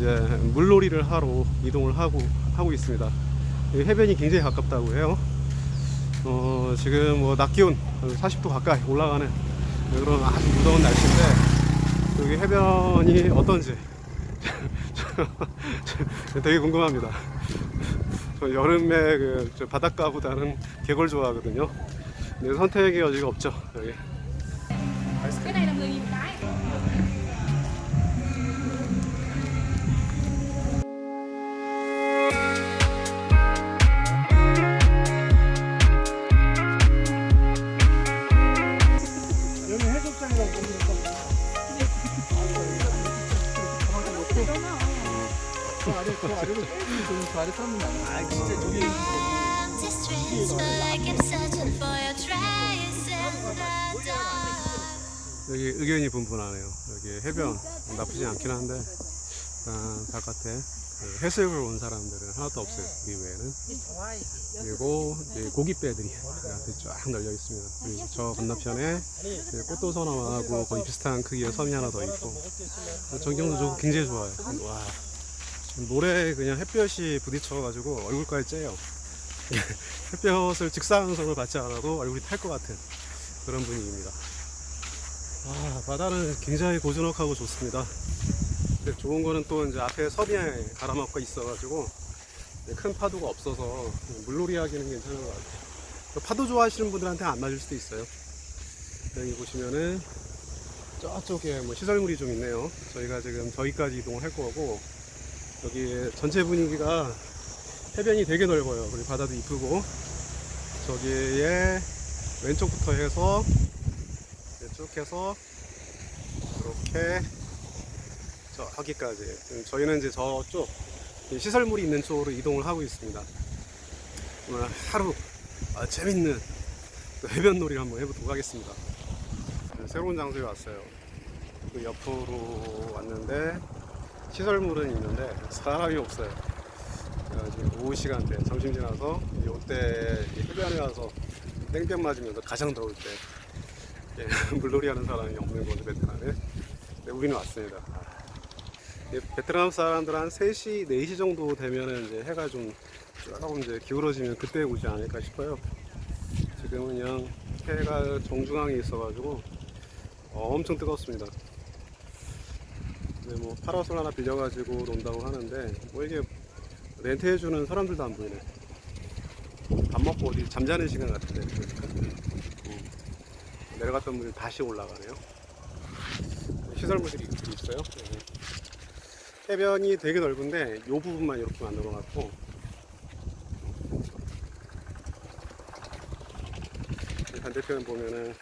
이제 물놀이를 하러 이동을 하고 하고 있습니다. 이 해변이 굉장히 가깝다고 해요. 어, 지금 뭐 낮 기온 40도 가까이 올라가는 그런 아주 무더운 날씨인데 여기 해변이 어떤지 되게 궁금합니다. 저 여름에 그저 바닷가보다는 계곡 좋아하거든요. 근데 선택의 여지가 없죠 여기. cái này là 10 nghìn but I keep searching for your trace in the dark. 여기 의견이 분분하네요. 여기 해변 나쁘지 않긴 한데 일단 바깥에 그 해수욕을 온 사람들은 하나도 없어요. 이 외에는 그리고 이제 고깃배들이 앞에 쫙 널려 있습니다. 그리고 저 건너편에 이제 꽃도소나무하고 거의 비슷한 크기의 섬이 하나 더 있고 전경도 좋고 굉장히 좋아요. 와 모래에 그냥 햇볕이 부딪혀가지고 얼굴까지 째요. 햇볕을 직사광선을 받지 않아도 얼굴이 탈 것 같은 그런 분위기입니다. 아, 바다는 굉장히 고즈넉하고 좋습니다. 좋은 거는 또 이제 앞에 섬에 가라막가 있어가지고 큰 파도가 없어서 물놀이 하기는 괜찮은 것 같아요. 파도 좋아하시는 분들한테 안 맞을 수도 있어요. 여기 보시면은 저쪽에 뭐 시설물이 좀 있네요. 저희가 지금 저기까지 이동을 할 거고 여기 전체 분위기가 해변이 되게 넓어요. 그리고 바다도 이쁘고 저기에 왼쪽부터 해서 쭉 해서 이렇게 저기까지 저희는 이제 저쪽 이 시설물이 있는 쪽으로 이동을 하고 있습니다. 오늘 하루 아, 재밌는 또 해변놀이를 한번 해보도록 하겠습니다. 네, 새로운 장소에 왔어요. 그 옆으로 왔는데 시설물은 있는데 사람이 없어요. 지금 오후 시간대 점심 지나서 이때 해변에 와서 땡볕 맞으면서 가장 더울 때 예, 물놀이 하는 사람이 없는 거죠 베트남에. 네, 우리는 왔습니다. 아, 예, 베트남 사람들 한 3시, 4시 정도 되면은 이제 해가 좀 조금 이제 기울어지면 그때 오지 않을까 싶어요. 지금은 그냥 해가 정중앙에 있어가지고 어, 엄청 뜨겁습니다 뭐 파라솔 하나 빌려가지고 논다고 하는데 뭐 이게 렌트해주는 사람들도 안 보이네 밥 먹고 어디 잠자는 시간 같은데 그러니까. 음. 내려갔던 분이 다시 올라가네요. 시설물들이 있어요. 네. 해변이 되게 넓은데 이 부분만 이렇게 만들어 놨고 반대편 보면은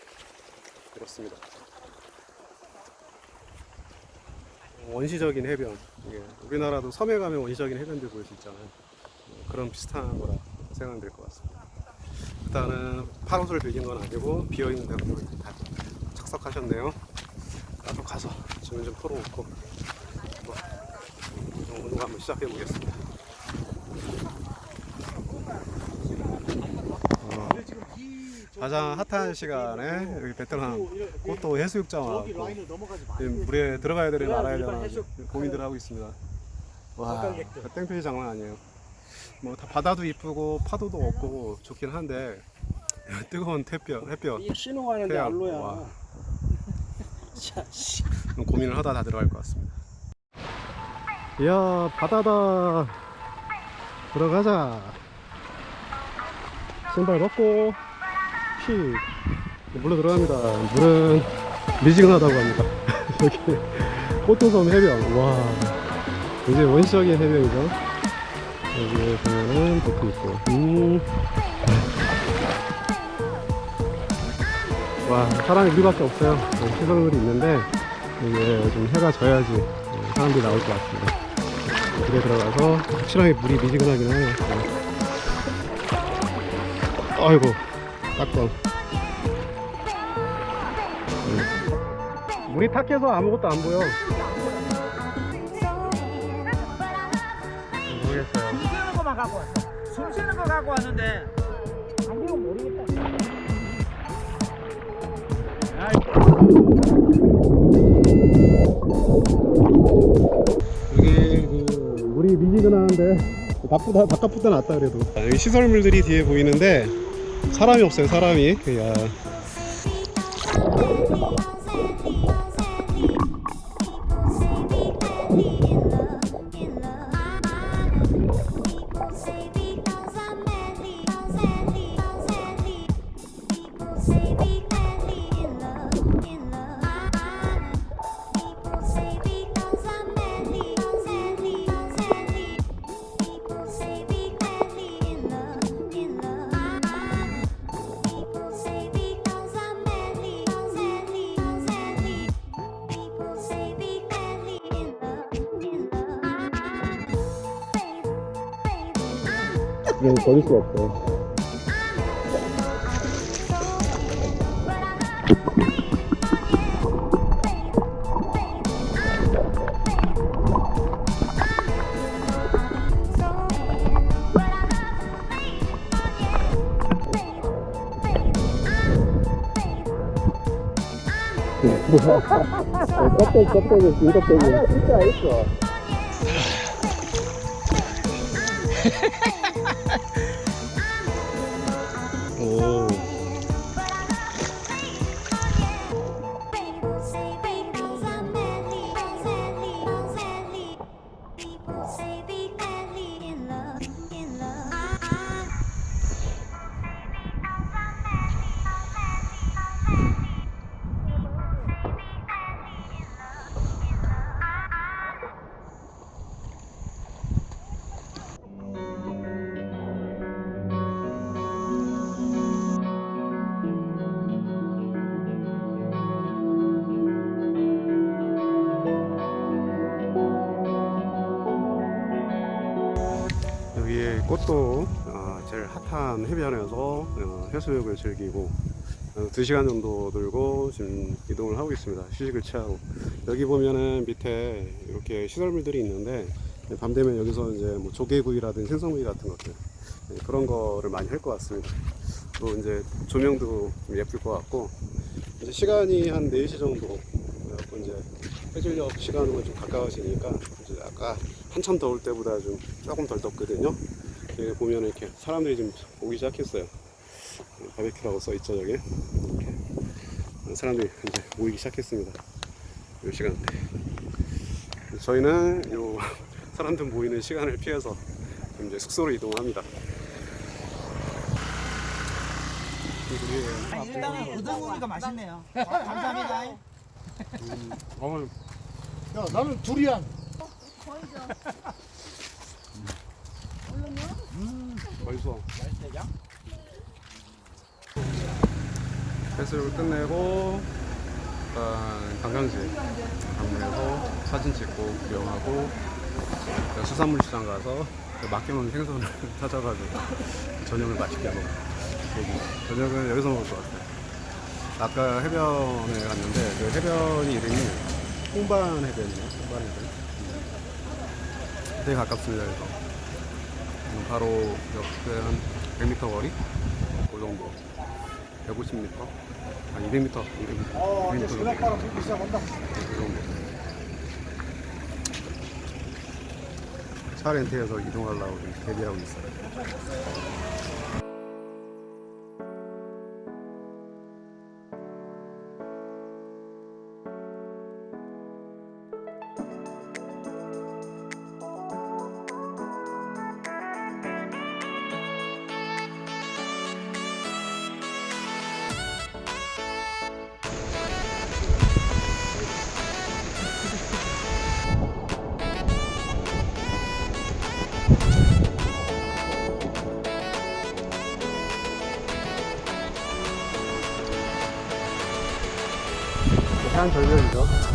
이렇습니다. 원시적인 해변. 이게 우리나라도 섬에 가면 원시적인 해변들 볼수 있잖아요. 그런 비슷한 거라 생각될 것 같습니다. 일단은 파란솔을 빌린 건 아니고 비어있는 이렇게 다 착석하셨네요. 나도 가서 짐을 좀 풀어놓고 운동 한번 시작해 보겠습니다. 가장 핫한 시간에 여기 베트남 꽃도 해수욕장 넘어가지 마. 물에 들어가야 되는 말아야 일반 되나 해수- 고민들 하고 있습니다. 와, 관광객들. 땡볕이 장난 아니에요. 뭐 다 바다도 이쁘고 파도도 없고 좋긴 한데 뜨거운 햇볕, 햇볕 태양. 알로야. 고민을 하다 다 들어갈 것 같습니다. 이야 바다다 들어가자. 신발 벗고 피 물로 들어갑니다. 물은 미지근하다고 합니다. 여기 꽃도섬 해변 와 이제 원시적인 해변이죠. 여기 보면은 보트 있고 음. 와 사람이 우리밖에 없어요 네, 시설물이 있는데 이게 좀 해가 져야지 네, 사람들이 나올 것 같습니다 물에 들어가서 확실하게 물이 미지근하긴 하네요 네. 아이고 네. 물이 탁해서 아무것도 안 보여 모르겠어요 숨 쉬는 거만 갖고 왔어. 숨 쉬는 거 갖고 왔는데 안기면 모르겠다. 여기 덥던데 바쁘다 바깥보다 낫다 그래도 아, 여기 시설물들이 뒤에 보이는데 사람이 없어요 사람이. 야 그냥 걸릴 수가 없어 껍데기 껍데기 긴 껍데기 진짜 있어. 오 꽃도 어, 제일 핫한 해변에서 어, 해수욕을 즐기고 어, 2시간 정도 들고 지금 이동을 하고 있습니다. 휴식을 취하고 여기 보면은 밑에 이렇게 시설물들이 있는데 밤 되면 여기서 이제 뭐 조개구이라든지 생선구이 같은 것들 네, 그런 거를 많이 할 것 같습니다. 또 이제 조명도 좀 예쁠 것 같고 이제 시간이 한 4시 정도 이제 해질녘 시간으로 좀 가까워지니까 이제 아까 한참 더울 때보다 좀 조금 덜 덥거든요. 여기 보면 이렇게 사람들이 좀 오기 시작했어요. 바베큐라고 써 있죠 저기. 이렇게 사람들이 이제 모이기 시작했습니다. 이 시간대. 저희는 요 사람들 모이는 시간을 피해서 이제 숙소로 이동합니다. 일단은 우등구이가 맛있네요. 감사합니다. 어, 야 나는 두리안 맛있어. 해수욕을 끝내고 일단 관광지 방문해서 사진 찍고 구경하고 그 수산물 시장 가서 그 맡겨놓은 생선을 찾아가지고 저녁을 맛있게 먹어. 여기 저녁은 여기서 먹을 것 같아요. 아까 해변에 갔는데 그 해변이 이름이 홍반 해변이에요. 홍반 해변. 되게 가깝습니다. 그래서 음, 바로 옆에 한 100m 거리? 그 정도. 150m? 한 200m? 200m. 어 이제 200m 정도. 그 정도. 차 렌트해서 이동하려고 지금 대기하고 있어요. 절벽이죠.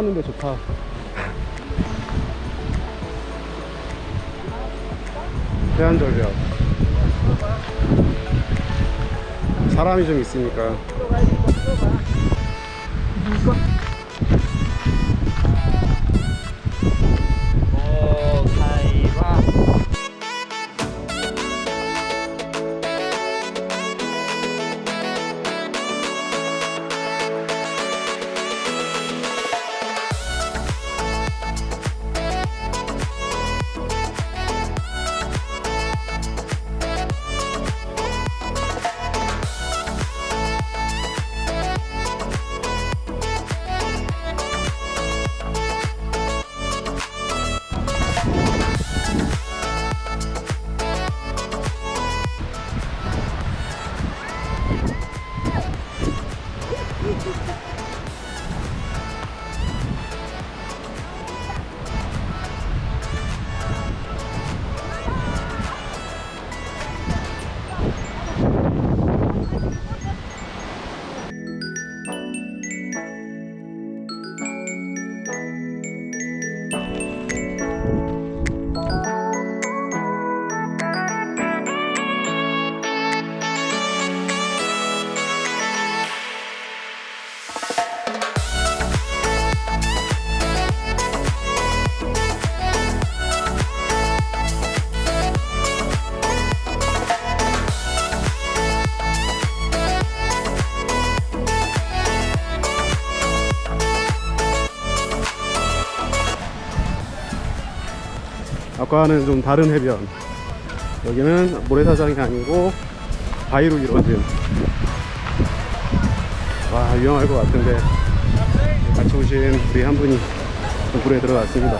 물또 왔는데 좋다. 해안절벽. 사람이 좀 있으니까. 아까는 좀 다른 해변. 여기는 모래사장이 아니고 바위로 이루어진. 와, 위험할 것 같은데. 같이 오신 우리 한 분이 물에 들어갔습니다.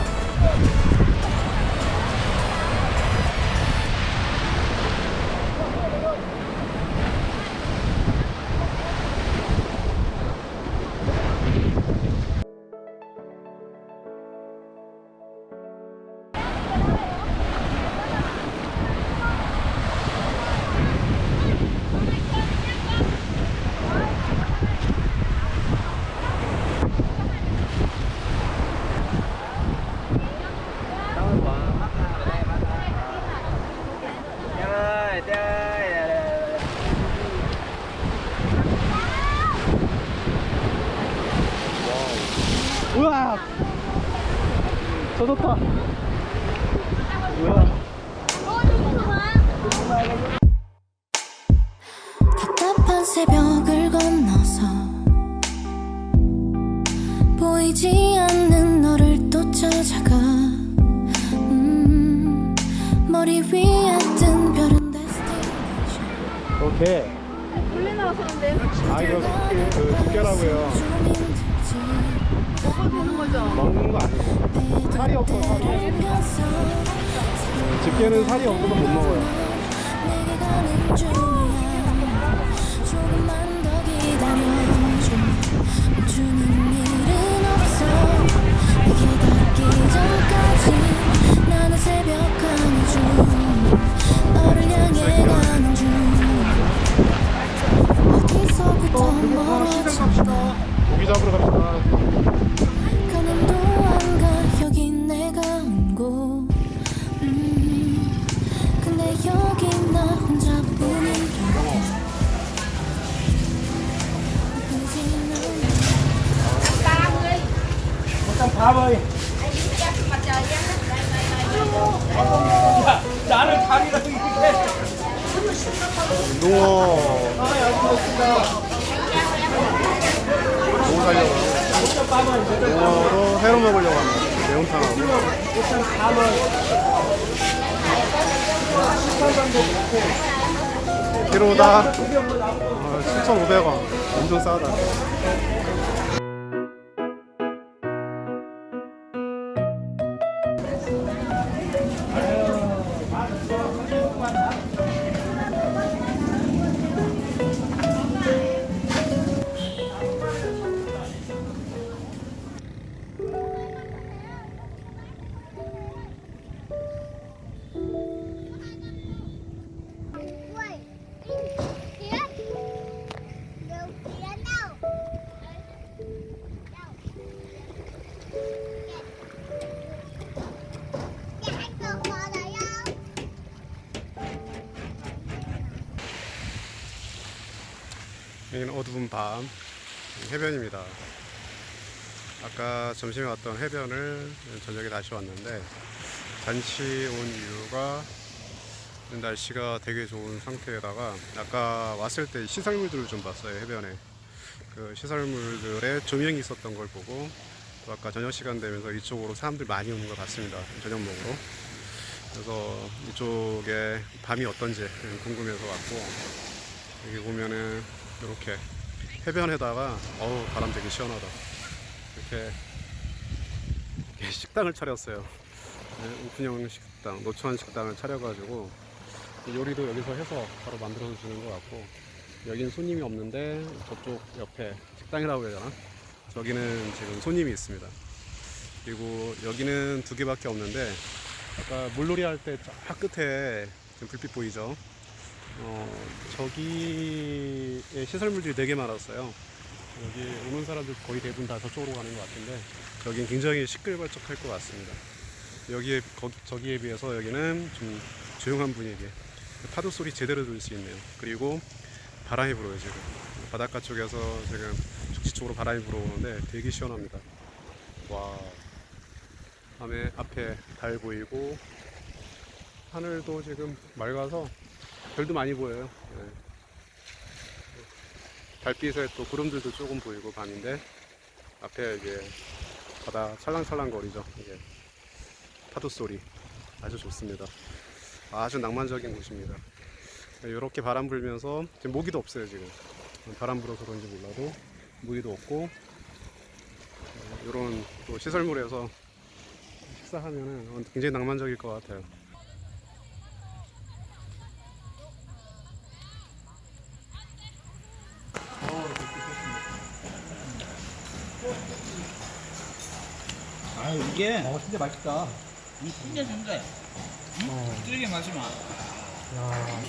보이지 않는 너를 또 찾아가 음, 머리 위에 뜬 별은 오케이. 아, 이거 그 집게라고요. 먹는 거 아니고. 살이 없어, 살이. 네, 집게는 살이 없어서 못 먹어요. DJ 농어. 농어 살려고. 농어로 회로 먹으려고 합니다. 매운탕하고. 키로당 7,500원. 엄청 싸다. 해변입니다. 아까 점심에 왔던 해변을 저녁에 다시 왔는데 잔치 온 이유가 날씨가 되게 좋은 상태에다가 아까 왔을 때 시설물들을 좀 봤어요 해변에 그 시설물들에 조명이 있었던 걸 보고 또 아까 저녁 시간 되면서 이쪽으로 사람들 많이 오는 걸 봤습니다 저녁 먹으러 그래서 이쪽에 밤이 어떤지 궁금해서 왔고 여기 보면은 이렇게 해변에다가 어우 바람 되게 시원하다. 이렇게, 이렇게 식당을 차렸어요. 네, 오픈형 식당 노천 식당을 차려가지고 요리도 여기서 해서 바로 만들어 주는 것 같고 여기는 손님이 없는데 저쪽 옆에 식당이라고 해야 되나? 저기는 지금 손님이 있습니다. 그리고 여기는 두 개밖에 없는데 아까 물놀이 할때저 끝에 지금 불빛 보이죠 어, 저기에 시설물들이 되게 많았어요. 여기 오는 사람들 거의 대부분 다 저쪽으로 가는 것 같은데 여긴 굉장히 시끌벅적할 것 같습니다. 여기에 거기, 저기에 비해서 여기는 좀 조용한 분위기 파도 소리 제대로 들을 수 있네요. 그리고 바람이 불어요 지금. 바닷가 쪽에서 지금 죽지 쪽으로 바람이 불어오는데 되게 시원합니다. 와. 밤에 앞에 달 보이고 하늘도 지금 맑아서 별도 많이 보여요. 네. 달빛에 또 구름들도 조금 보이고 밤인데 앞에 이제 바다 찰랑찰랑 거리죠. 이게 파도 소리 아주 좋습니다. 아주 낭만적인 곳입니다. 이렇게 바람 불면서 지금 모기도 없어요 지금. 바람 불어서 그런지 몰라도 모기도 없고 이런 또 시설물에서 식사하면은 굉장히 낭만적일 것 같아요 이게 어, 진짜 맛있다. 이 진짜 진짜야. 어. 부드럽게 마시마. 야.